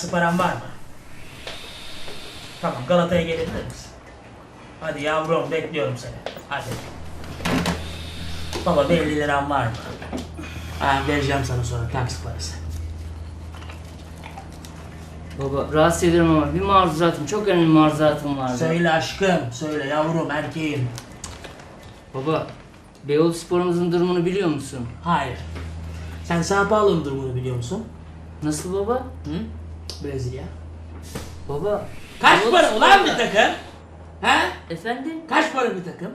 Taksi paran var mı? Tamam Galata'ya gelebilir misin? Hadi yavrum bekliyorum seni. Hadi. Baba bir 50 liram var mı? Ha, vereceğim sana sonra taksi parası. Baba rahatsız ederim ama bir maruzatım, çok önemli maruzatım vardı. Söyle aşkım, söyle yavrum, erkeğim. Baba, Beyoğlu sporumuzun durumunu biliyor musun? Hayır. Sen Sao Paulo'nun durumunu biliyor musun? Nasıl baba? Hı? Brezilya. Baba. Kaç para ulan bir takım? He? Efendim? Kaç para bir takım?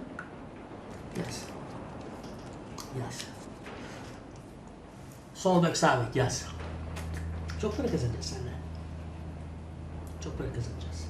Yaz. Yaz. Sol bek sağ bek yaz. Çok para kazanacağız seninle. Çok para kazanacağız.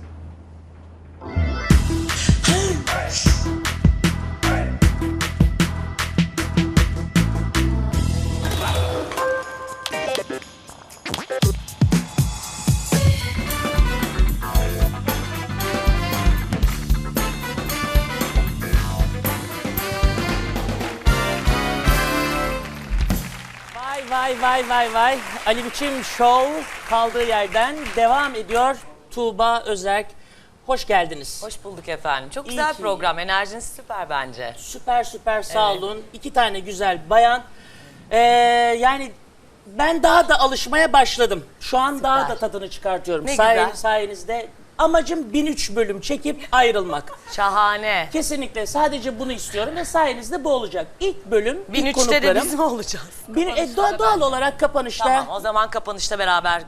Vay vay vay. Ali Biçim Show kaldığı yerden devam ediyor. Tuğba Özerk. Hoş geldiniz. Hoş bulduk efendim. Çok İyi güzel ki- program. Enerjiniz süper bence. Süper süper sağ Evet. olun. İki tane güzel bayan. Ee, yani ben daha da alışmaya başladım. Şu an daha da tadını çıkartıyorum. Ne Sayen- güzel. Sayenizde amacım 1003 bölüm çekip ayrılmak. Şahane. Kesinlikle sadece bunu istiyorum ve sayenizde bu olacak. İlk bölüm, ilk 1003'te de konuklarım. biz mi olacağız? Bir, e, doğal, doğal olarak kapanışta Tamam o zaman kapanışta beraber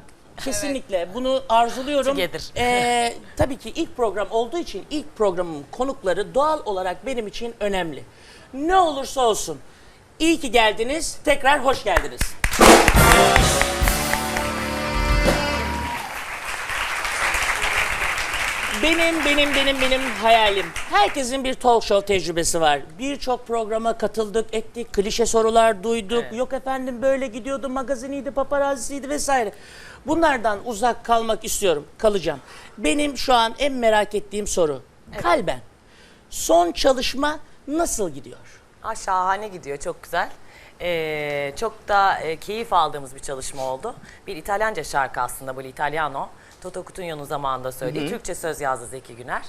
Kesinlikle bunu arzuluyorum. Together. Ee, tabii ki ilk program olduğu için ilk programın konukları doğal olarak benim için önemli. Ne olursa olsun. İyi ki geldiniz. Tekrar hoş geldiniz. Benim, benim, benim, benim hayalim. Herkesin bir talk show tecrübesi var. Birçok programa katıldık, ettik, klişe sorular duyduk. Evet. Yok efendim böyle gidiyordu, magaziniydi, paparazziydi vesaire. Bunlardan uzak kalmak istiyorum, kalacağım. Benim şu an en merak ettiğim soru. Kalben. Son çalışma nasıl gidiyor? Aa, şahane gidiyor. Çok güzel. Ee, çok da e, keyif aldığımız bir çalışma oldu. Bir İtalyanca şarkı aslında bu İtalyano. Toto Cutugno'nun zamanında söylediği. Türkçe söz yazdı Zeki Güner.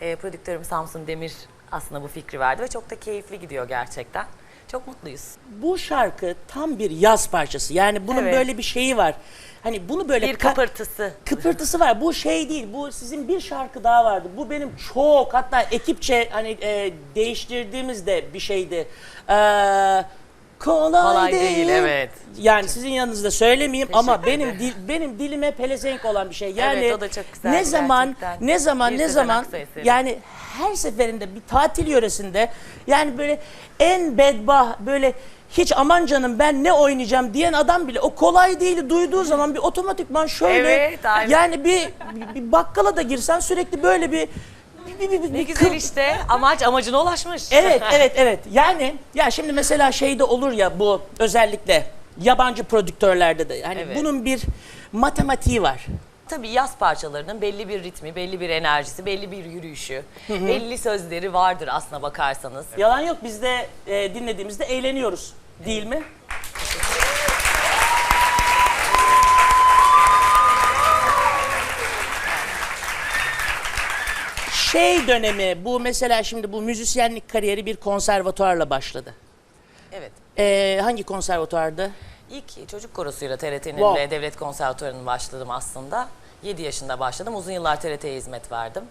Ee, prodüktörüm Samsun Demir aslında bu fikri verdi ve çok da keyifli gidiyor gerçekten. Çok mutluyuz. Bu şarkı tam bir yaz parçası. Yani bunun Evet. böyle bir şeyi var. Hani bunu böyle Bir kıpırtısı. kıpırtısı var. Bu şey değil. Bu sizin bir şarkı daha vardı. Bu benim çok hatta ekipçe hani e, değiştirdiğimizde bir şeydi. Ee, kolay, Kolay değil. değil, evet. Yani sizin yanınızda söylemeyeyim ama Teşekkür benim dil, benim dilime pelesenk olan bir şey. Yani Evet, o da çok güzel ne zaman gerçekten. ne zaman Bir ne Sezen zaman Aksu eseri. yani her seferinde bir tatil yöresinde yani böyle en bedbah böyle hiç aman canım ben ne oynayacağım diyen adam bile o kolay değil duyduğu zaman bir otomatikman şöyle Evet, aynen. yani bir, bir bakkala da girsen sürekli böyle bir bir, bir, bir, Ne bir güzel işte. Amaç amacına ulaşmış. Evet, evet, evet. Yani ya şimdi mesela şeyde olur ya bu özellikle yabancı prodüktörlerde de yani Evet. bunun bir matematiği var. Tabii yaz parçalarının belli bir ritmi, belli bir enerjisi, belli bir yürüyüşü, belli sözleri vardır aslına bakarsanız. Yalan yok biz de e, dinlediğimizde eğleniyoruz. Değil mi? Şey dönemi bu mesela şimdi bu müzisyenlik kariyeri bir konservatuarla başladı. Evet. E, hangi konservatuardı? İlk çocuk korosuyla TRT'nin Wow. ve Devlet Konservatuvarı'nın başladım aslında. 7 yaşında başladım. Uzun yıllar TRT'ye hizmet verdim.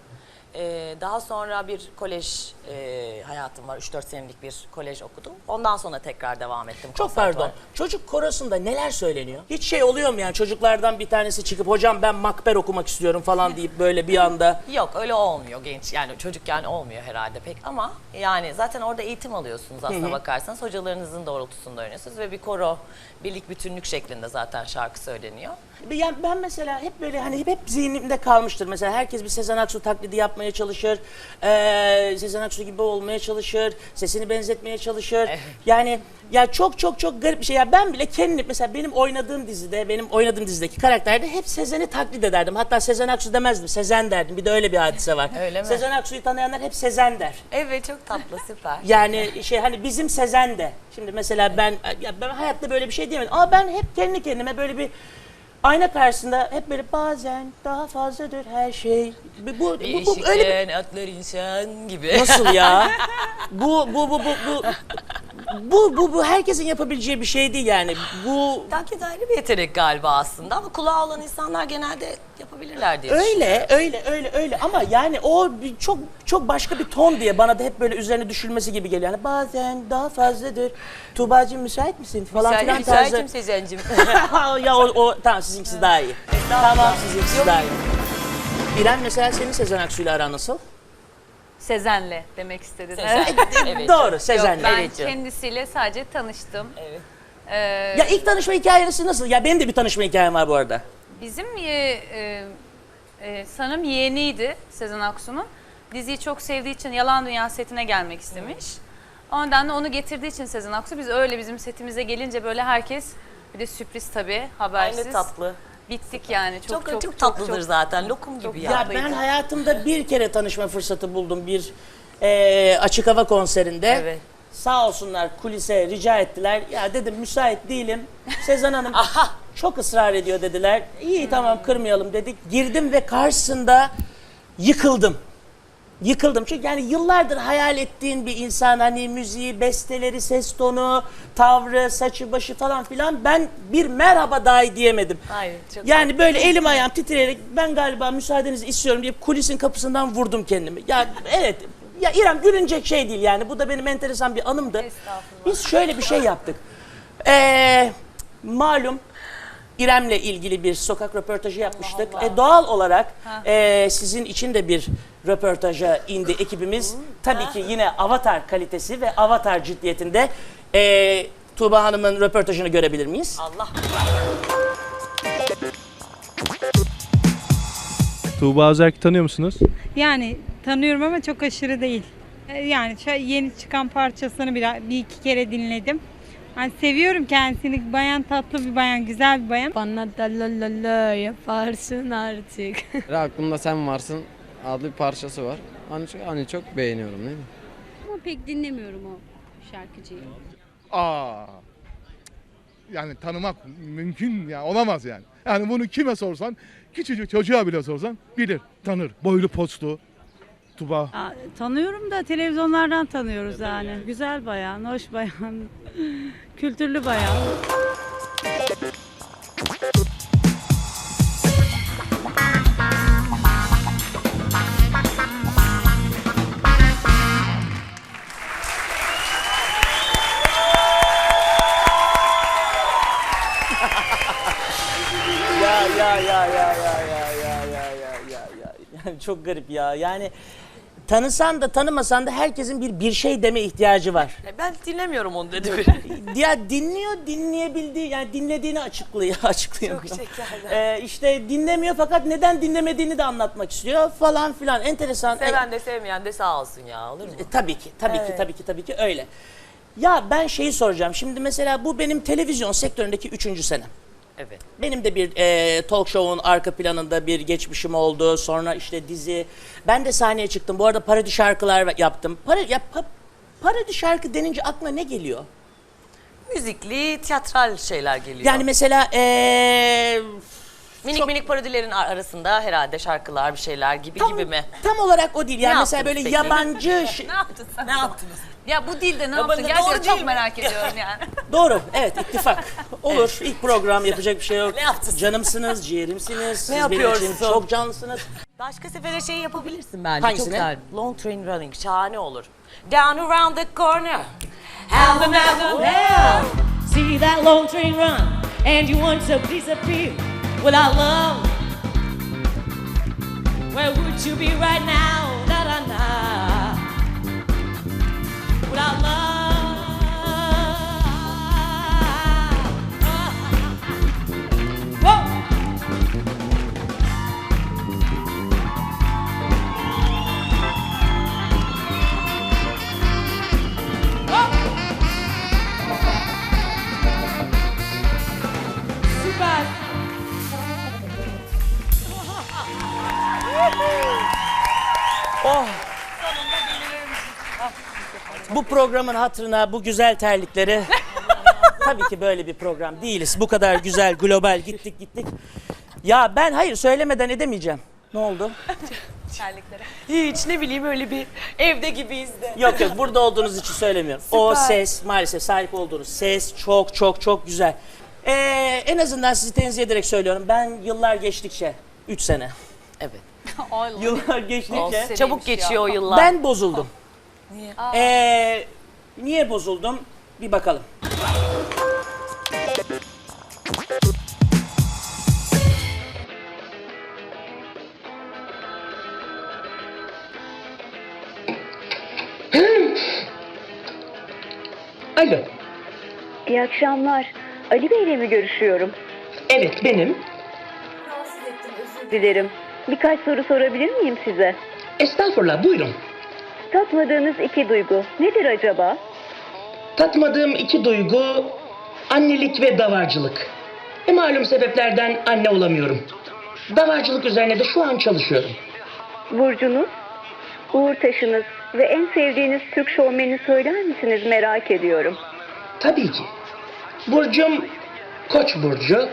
Ee, daha sonra bir kolej e, hayatım var. 3-4 senelik bir kolej okudum. Ondan sonra tekrar devam ettim. Çok konservatuvar. pardon. Çocuk korosunda neler söyleniyor? Hiç şey oluyor mu yani çocuklardan bir tanesi çıkıp hocam ben makber okumak istiyorum falan deyip böyle bir anda Yok öyle olmuyor genç yani çocukken olmuyor herhalde pek ama yani zaten orada eğitim alıyorsunuz aslına bakarsanız hocalarınızın doğrultusunda öğreniyorsunuz ve bir koro birlik bütünlük şeklinde zaten şarkı söyleniyor. Yani ben mesela hep böyle hani hep, hep zihnimde kalmıştır. Mesela herkes bir Sezen Aksu taklidi yapmaya çalışır. Ee, Sezen Aksu gibi olmaya çalışır. Sesini benzetmeye çalışır. Yani ya çok çok çok garip bir şey. Ya ben bile kendim mesela benim oynadığım dizide, benim oynadığım dizideki karakterde hep Sezen'i taklit ederdim. Hatta Sezen Aksu demezdim. Sezen derdim. Bir de öyle bir hadise var. Öyle mi? Sezen Aksu'yu tanıyanlar hep Sezen der. Evet çok tatlı süper. Yani şey hani bizim Sezen de. Şimdi mesela ben ya ben hayatta böyle bir şey diyemedim ama ben hep kendi kendime böyle bir Ayna karşısında hep böyle bazen daha fazladır her şey. Bu, bu, bu, bu öyle bir... Atlar insan gibi. Nasıl ya? bu, bu, bu, bu, bu, bu, bu, bu herkesin yapabileceği bir şey değil yani. Bu Taklit ayrı bir yetenek galiba aslında ama kulağı olan insanlar genelde yapabilirler diye öyle, öyle, öyle, öyle ama yani o bir- çok çok başka bir ton diye bana da hep böyle üzerine düşülmesi gibi geliyor. Yani bazen daha fazladır. Tuğba'cığım müsait misin falan Müsait- filan tarzı. Müsaitim Sezen'cim. ya o, o tamam sizinkisi daha iyi. Tamam sizinkisi daha iyi. İrem mesela senin Sezen Aksu'yla aran nasıl? Sezen'le demek istedin. Sezen. Evet. Doğru Yok, Sezen'le. ben Evet kendisiyle sadece tanıştım. Evet. Ee, Ya ilk tanışma hikayesi nasıl? Ya benim de bir tanışma hikayem var bu arada. bizim ye, e, e, sanırım yeğeniydi Sezen Aksu'nun. Diziyi çok sevdiği için Yalan Dünya setine gelmek istemiş. Ondan da onu getirdiği için Sezen Aksu biz öyle bizim setimize gelince böyle herkes bir de sürpriz tabii habersiz. Aynı tatlı. Bittik yani çok Çok çok, çok, tatlıdır zaten. Lokum gibi Ya ya. ben hayatımda bir kere tanışma fırsatı buldum bir e, açık hava konserinde. Evet. Sağ olsunlar kulise rica ettiler. Ya dedim müsait değilim. Sezen Hanım Aha. çok ısrar ediyor dediler. İyi tamam kırmayalım dedik. Girdim ve karşısında yıkıldım. Yıkıldım çünkü yani yıllardır hayal ettiğin bir insan hani müziği, besteleri, ses tonu, tavrı, saçı, başı falan filan ben bir merhaba dahi diyemedim. Hayır, çok yani böyle elim ayağım titreyerek ben galiba müsaadenizi istiyorum deyip kulisin kapısından vurdum kendimi. Ya evet ya İrem gülünecek şey değil yani bu da benim enteresan bir anımdı. Estağfurullah. Biz şöyle bir şey yaptık. Ee, malum İrem'le ilgili bir sokak röportajı yapmıştık. E, doğal olarak e, sizin için de bir röportaja indi ekibimiz. Tabii ki yine avatar kalitesi ve avatar ciddiyetinde. E, Tuğba Hanım'ın röportajını görebilir miyiz? Allah. Tuğba Özerk'i tanıyor musunuz? Yani tanıyorum ama çok aşırı değil. Ee, Yani şu yeni çıkan parçasını bir, bir iki kere dinledim. Yani seviyorum kendisini. Bayan tatlı bir bayan, güzel bir bayan. Bana da la la la yaparsın artık. Aklımda sen varsın adlı bir parçası var. Hani çok, hani çok beğeniyorum değil mi? Ama pek dinlemiyorum o şarkıcıyı. Aa. Yani tanımak mümkün ya olamaz yani. Yani bunu kime sorsan, küçücük çocuğa bile sorsan bilir, tanır. Boylu postlu, Tuba. Aa, tanıyorum da televizyonlardan tanıyoruz yani. Güzel bayan, hoş bayan, kültürlü bayan. çok garip ya yani tanısan da tanımasan da herkesin bir bir şey deme ihtiyacı var. Ben dinlemiyorum onu dedi biri. ya dinliyor dinleyebildiği yani dinlediğini açıklıyor açıklıyor. Çok şekerler. Ee, işte dinlemiyor fakat neden dinlemediğini de anlatmak istiyor falan filan enteresan. E, Seven de sevmeyen de sağ olsun ya olur mu? e, tabii ki tabii ki tabii ki tabii ki öyle. Ya ben şeyi soracağım şimdi mesela bu benim televizyon sektöründeki üçüncü senem. Evet. Benim de bir e, talk show'un arka planında bir geçmişim oldu. Sonra işte dizi. Ben de sahneye çıktım. Bu arada parodi şarkılar yaptım. Para, ya, pa- parodi şarkı denince aklına ne geliyor? Müzikli, tiyatral şeyler geliyor. Yani mesela e, minik çok- minik parodilerin ar- arasında herhalde şarkılar bir şeyler gibi tam, gibi mi? tam olarak o değil. Yani Ne mesela yaptınız böyle peki? yabancı şey- ne yaptın sen? Ne yaptınız? Ya bu dilde ne Ya yaptın? de Gerçekten doğru değil çok mi? merak ediyorum yani. Doğru. Evet ittifak. Olur. İlk program yapacak bir şey yok. Ne yaptın? Canımsınız, ciğerimsiniz. Siz benim yapıyorsun? çok canlısınız. Başka sefere şey yapabilirsin bence. Hangisini? Çok güzel. Long train running. Şahane olur. Down around the corner. Have another now. See that long train run, and you want to disappear without love. Where would you be right now? Da da da. Without love. Bu programın hatırına bu güzel terlikleri tabii ki böyle bir program değiliz. Bu kadar güzel, global gittik gittik. Ya ben hayır söylemeden edemeyeceğim. Ne oldu? Hiç ne bileyim öyle bir evde gibiyiz de. Yok yok burada olduğunuz için söylemiyorum. O ses maalesef sahip olduğunuz ses çok çok çok güzel. Ee, en azından sizi tenzih ederek söylüyorum. Ben yıllar geçtikçe 3 sene. Evet. Yıllar geçtikçe Çabuk geçiyor o yıllar. ben bozuldum. Niye? Ee, niye bozuldum? Bir bakalım. Alo. İyi akşamlar. Ali Bey ile mi görüşüyorum? Evet benim. Dilerim. Birkaç soru sorabilir miyim size? Estağfurullah buyurun. Tatmadığınız iki duygu nedir acaba? Tatmadığım iki duygu annelik ve davarcılık. E malum sebeplerden anne olamıyorum. Davarcılık üzerine de şu an çalışıyorum. Burcunuz, uğur taşınız ve en sevdiğiniz Türk şovmeni söyler misiniz merak ediyorum. Tabii ki. Burcum Koç burcu.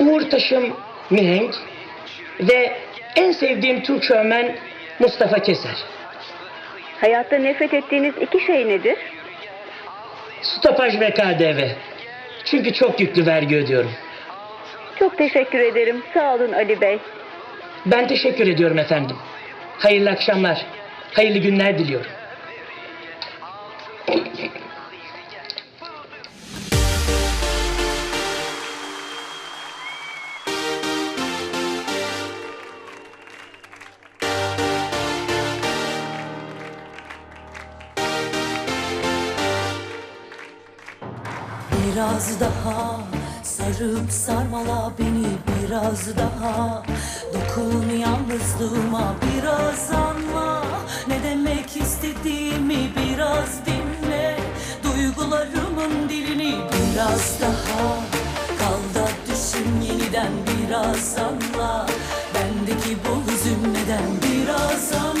Uğur taşım mihenk ve en sevdiğim Türk şovmen Mustafa Keser. Hayatta nefret ettiğiniz iki şey nedir? Stopaj ve KDV. Çünkü çok yüklü vergi ödüyorum. Çok teşekkür ederim. Sağ olun Ali Bey. Ben teşekkür ediyorum efendim. Hayırlı akşamlar. Hayırlı günler diliyorum. Sarıp sarmala beni biraz daha. Dokun yalnızlığıma biraz anla Ne demek istediğimi biraz dinle. Duygularımın dilini biraz daha. Kal da düşün yeniden biraz anla. Bendeki bu hüzün neden biraz anla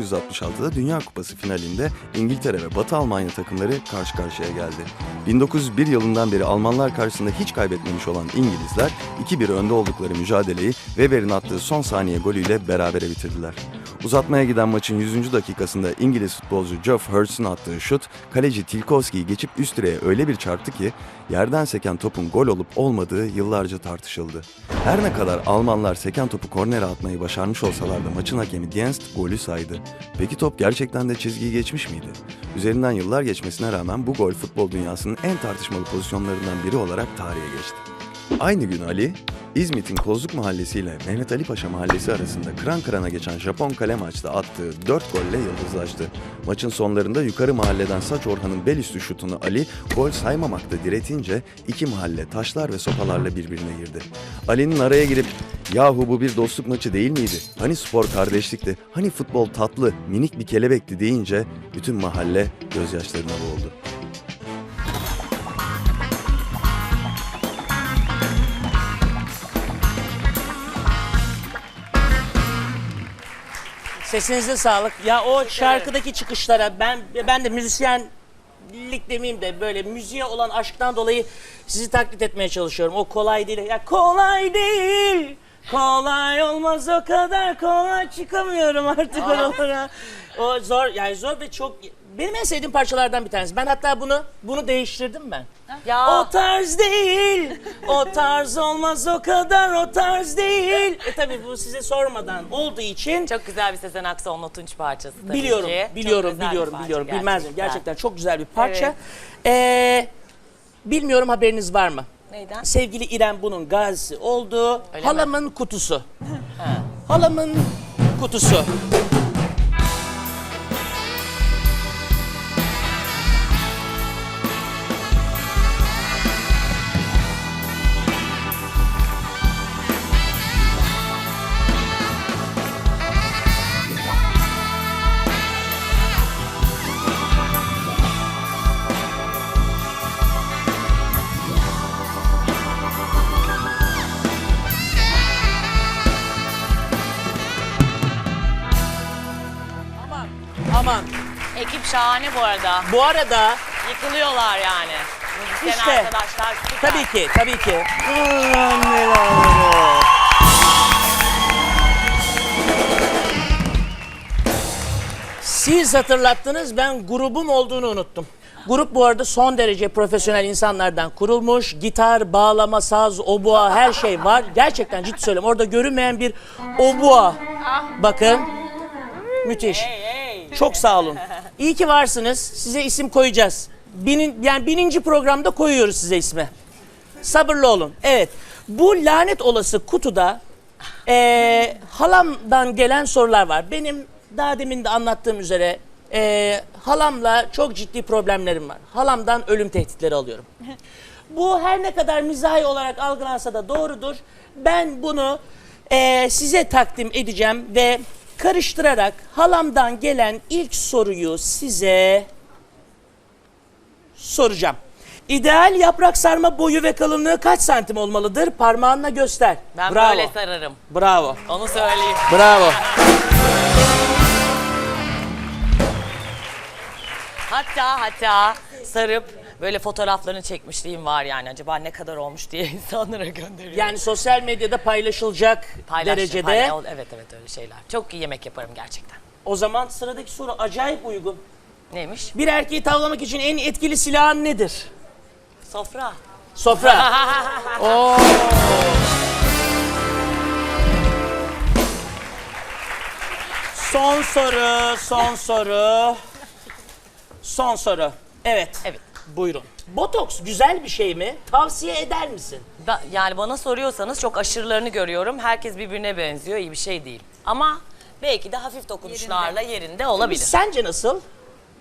1966'da Dünya Kupası finalinde İngiltere ve Batı Almanya takımları karşı karşıya geldi. 1901 yılından beri Almanlar karşısında hiç kaybetmemiş olan İngilizler 2-1 önde oldukları mücadeleyi Weber'in attığı son saniye golüyle berabere bitirdiler. Uzatmaya giden maçın 100. dakikasında İngiliz futbolcu Geoff Hurst'un attığı şut kaleci Tilkowski'yi geçip üst direğe öyle bir çarptı ki yerden seken topun gol olup olmadığı yıllarca tartışıldı. Her ne kadar Almanlar seken topu kornere atmayı başarmış olsalar da maçın hakemi Dienst golü saydı. Peki top gerçekten de çizgiyi geçmiş miydi? Üzerinden yıllar geçmesine rağmen bu gol futbol dünyasının en tartışmalı pozisyonlarından biri olarak tarihe geçti. Aynı gün Ali, İzmit'in Kozluk Mahallesi ile Mehmet Ali Paşa Mahallesi arasında kıran kırana geçen Japon kale maçta attığı 4 golle yıldızlaştı. Maçın sonlarında yukarı mahalleden Saç Orhan'ın bel üstü şutunu Ali gol saymamakta diretince iki mahalle taşlar ve sopalarla birbirine girdi. Ali'nin araya girip yahu bu bir dostluk maçı değil miydi? Hani spor kardeşlikti? Hani futbol tatlı, minik bir kelebekti deyince bütün mahalle gözyaşlarına boğuldu. Sesinize sağlık. Ya o şarkıdaki çıkışlara ben ben de müzisyenlik demeyeyim de böyle müziğe olan aşktan dolayı sizi taklit etmeye çalışıyorum. O kolay değil. Ya kolay değil. Kolay olmaz o kadar kolay çıkamıyorum artık oralara. O zor yani zor ve çok benim en sevdiğim parçalardan bir tanesi. Ben hatta bunu bunu değiştirdim ben. Ya. O tarz değil. O tarz olmaz o kadar o tarz değil. E tabii bu size sormadan olduğu için Çok güzel bir Sezen Aksu Onur Tunç parçası tabii biliyorum, ki. Çok biliyorum, bir biliyorum, parça biliyorum. Bilmez miyim? gerçekten. Gerçekten çok güzel bir parça. Evet. Ee, bilmiyorum haberiniz var mı? Neyden? Sevgili İrem bunun gazisi oldu. Öyle mi? Halamın kutusu. Halamın kutusu. Şahane bu arada. Bu arada Yıkılıyorlar yani. Müzisyen İşte. arkadaşlar süper. tabii ki, tabii ki. Aman neler. Siz hatırlattınız ben grubum olduğunu unuttum. Grup bu arada son derece profesyonel insanlardan kurulmuş. Gitar, bağlama, saz, obua her şey var. Gerçekten ciddi söylüyorum. Orada görünmeyen bir obua. Bakın. Müthiş. Çok sağ olun. İyi ki varsınız. Size isim koyacağız. Binin, yani bininci programda koyuyoruz size ismi. Sabırlı olun. Evet. Bu lanet olası kutuda eee, halamdan gelen sorular var. Benim daha demin de anlattığım üzere eee, halamla çok ciddi problemlerim var. Halamdan ölüm tehditleri alıyorum. Bu her ne kadar mizahi olarak algılansa da doğrudur. Ben bunu eee, size takdim edeceğim ve karıştırarak halamdan gelen ilk soruyu size soracağım. İdeal yaprak sarma boyu ve kalınlığı kaç santim olmalıdır? Parmağınla göster. Ben Bravo. böyle sararım. Bravo. Onu söyleyeyim. Bravo. Hatta hatta sarıp böyle fotoğraflarını çekmişliğim var yani. Acaba ne kadar olmuş diye insanlara gönderiyorum. Yani sosyal medyada paylaşılacak Paylaş- derecede. payla- evet evet öyle şeyler. Çok iyi yemek yaparım gerçekten. O zaman sıradaki soru acayip uygun. Neymiş? Bir erkeği tavlamak için en etkili silahın nedir? Sofra. Sofra. Son soru, son soru. Son soru. Evet. Evet. Buyurun. Botoks güzel bir şey mi? Tavsiye eder misin? Ba- yani bana soruyorsanız çok aşırılarını görüyorum. Herkes birbirine benziyor. iyi bir şey değil. Ama belki de hafif dokunuşlarla yerinde, olabilir. Sence nasıl?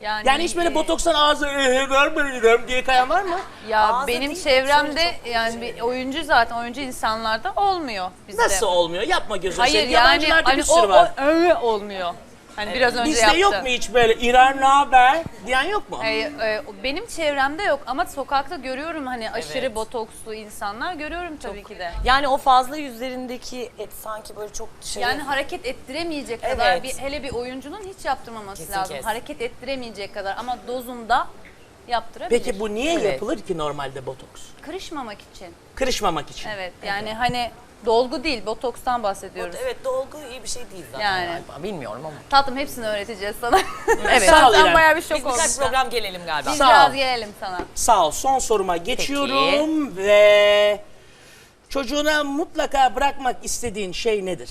Yani, Yani hiç böyle e, botokstan ağzı "Eh, vermeyelim diye kayan var mı? Ya Ağzı benim değil, çevremde çok yani bir oyuncu zaten oyuncu insanlarda olmuyor bizde. Nasıl olmuyor? Yapma gözünü Hayır seveyim. yani Yabancılarda hani bir o, sürü var. o öyle olmuyor. Hani biraz önce Bizde yaptı. yok mu hiç böyle İran ne haber diyen yok mu? Ee, e, benim çevremde yok ama sokakta görüyorum hani aşırı Evet. botokslu insanlar görüyorum tabii ki de. Yani o fazla yüzlerindeki et sanki böyle çok dışarı... Yani hareket ettiremeyecek kadar Evet. bir hele bir oyuncunun hiç yaptırmaması Kesin lazım. kes. Hareket ettiremeyecek kadar ama dozunda yaptırabilir. Peki bu niye Evet. yapılır ki normalde botoks? kırışmamak için. Kırışmamak için. Evet. Yani hani dolgu değil, botokstan bahsediyoruz. Evet dolgu iyi bir şey değil zaten Yani. galiba. Bilmiyorum ama. Tatlım hepsini öğreteceğiz sana. Evet. Sağ ol Sen İrem. bayağı bir şok Biz birkaç olmuşsun. program gelelim galiba. Biz Sağ ol. biraz gelelim sana. Sağ ol. Son soruma geçiyorum ve çocuğuna mutlaka bırakmak istediğin şey nedir?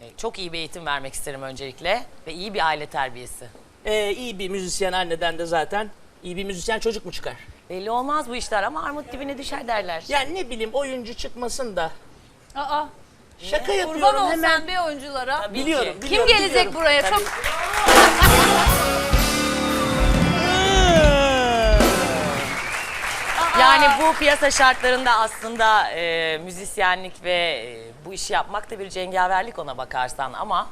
Ee, Çok iyi bir eğitim vermek isterim öncelikle ve iyi bir aile terbiyesi. Ee, iyi bir müzisyen anneden de zaten iyi bir müzisyen çocuk mu çıkar? Belli olmaz bu işler ama armut dibine düşer derler. Yani ne bileyim oyuncu çıkmasın da. Aa, Şaka kurban yapıyorum ol hemen. sen bir oyunculara. Tabii Biliyorum, ki. Kim biliyorum, gelecek biliyorum. buraya? Tabii. Çok Yani bu piyasa şartlarında aslında e, müzisyenlik ve e, bu işi yapmak da bir cengaverlik ona bakarsan ama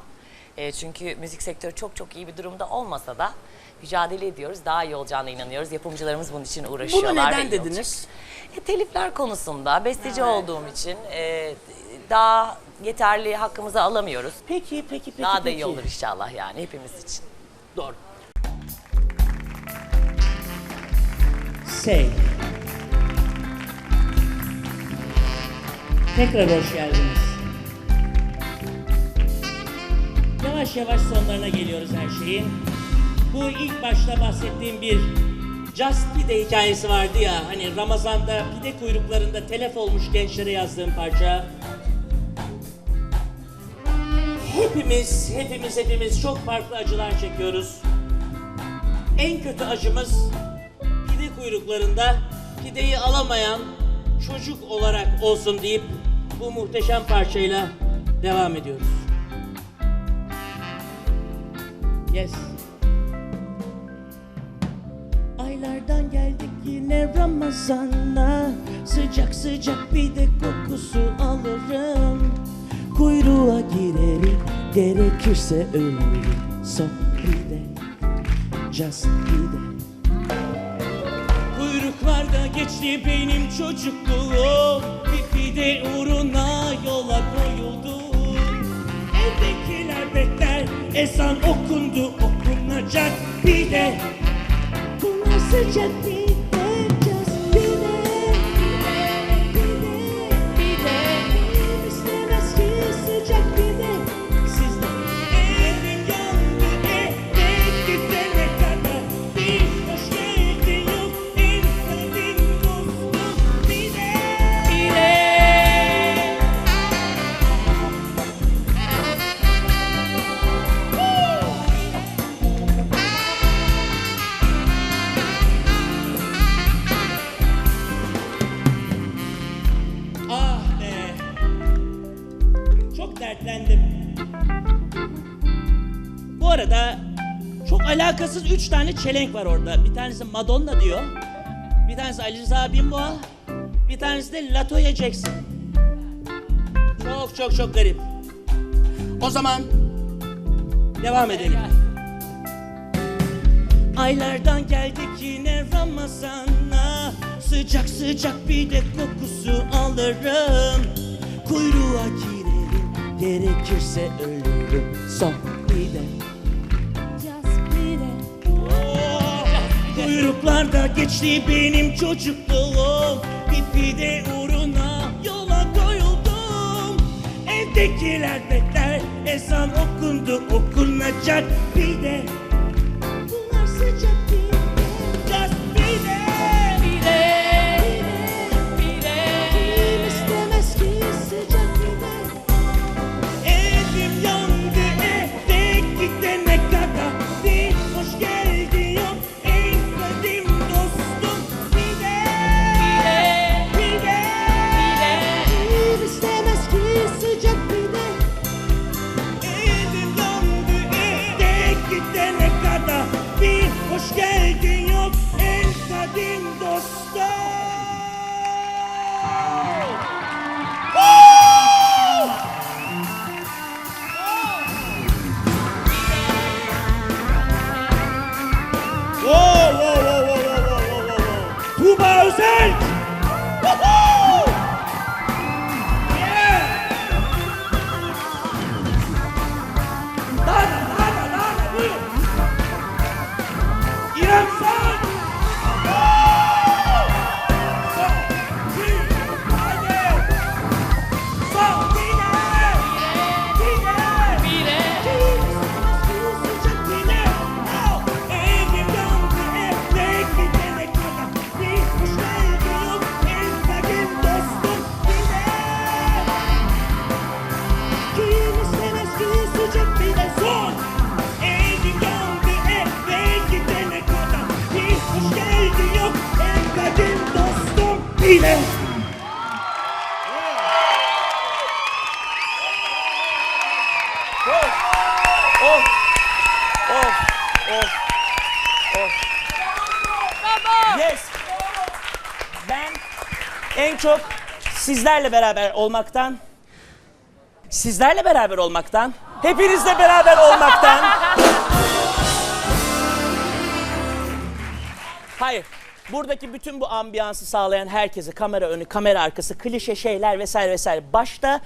e, çünkü müzik sektörü çok çok iyi bir durumda olmasa da mücadele ediyoruz. Daha iyi olacağına inanıyoruz. Yapımcılarımız bunun için uğraşıyorlar. Bunu neden dediniz? E, telifler konusunda besteci olduğum için e, daha yeterli hakkımızı alamıyoruz. Peki, peki, peki. daha da peki. iyi olur inşallah yani hepimiz için. Doğru. Say. Tekrar hoş geldiniz. Yavaş yavaş sonlarına geliyoruz her şeyin. Bu ilk başta bahsettiğim bir Just Pide hikayesi vardı ya. Hani Ramazan'da pide kuyruklarında telef olmuş gençlere yazdığım parça. Hepimiz, hepimiz, hepimiz çok farklı acılar çekiyoruz. En kötü acımız pide kuyruklarında pideyi alamayan çocuk olarak olsun deyip bu muhteşem parçayla devam ediyoruz. Yes. Yine Ramazan'a Sıcak sıcak bir de kokusu alırım. Kuyruğa girerim gerekirse ölürüm Son pide, just pide Kuyruklarda geçti benim çocukluğum. Bir pide uğruna yola koyuldum Evdekiler bekler ezan okundu okunacak pide. Bunlar sıcak pide üç tane çelenk var orada. Bir tanesi Madonna diyor. Bir tanesi Ali Rıza Binboğa. Bir tanesi de Latoya Jackson. Çok çok çok garip. O zaman devam edelim. Aylardan geldik yine Ramazan'a Sıcak sıcak bir de kokusu alırım Kuyruğa girerim gerekirse ölürüm Son Kuyruklarda geçti benim çocukluğum. Bir pide uğruna yola koyuldum. Evdekiler bekler ezan okundu okunacak pide. Bunlar sıcak sizlerle beraber olmaktan, sizlerle beraber olmaktan, hepinizle beraber olmaktan. Hayır. Buradaki bütün bu ambiyansı sağlayan herkese kamera önü, kamera arkası, klişe şeyler vesaire vesaire. Başta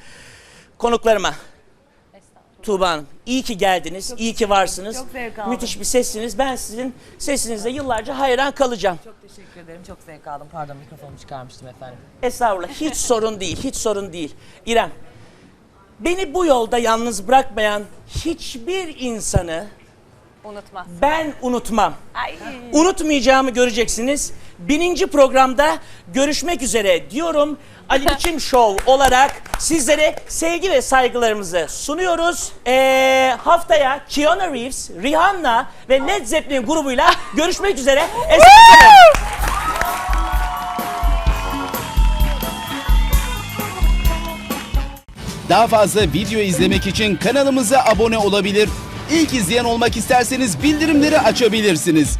konuklarıma. Tuğba Hanım, iyi ki geldiniz, iyi ki varsınız. çok zevk aldım. Müthiş bir sessiniz. Ben sizin sesinizle yıllarca hayran kalacağım. Çok teşekkür ederim. Çok zevk aldım. Pardon mikrofonumu çıkarmıştım efendim. Estağfurullah, hiç sorun değil, hiç sorun değil. İrem, beni bu yolda yalnız bırakmayan hiçbir insanı Unutmaz. ben unutmam. Ay. Unutmayacağımı göreceksiniz. Bininci programda görüşmek üzere diyorum. Ali Biçim Show olarak sizlere sevgi ve saygılarımızı sunuyoruz. Ee, haftaya Keanu Reeves, Rihanna ve Led Zeppelin grubuyla görüşmek üzere. Esen kalın. Daha fazla video izlemek için kanalımıza abone olabilir. İlk izleyen olmak isterseniz bildirimleri açabilirsiniz.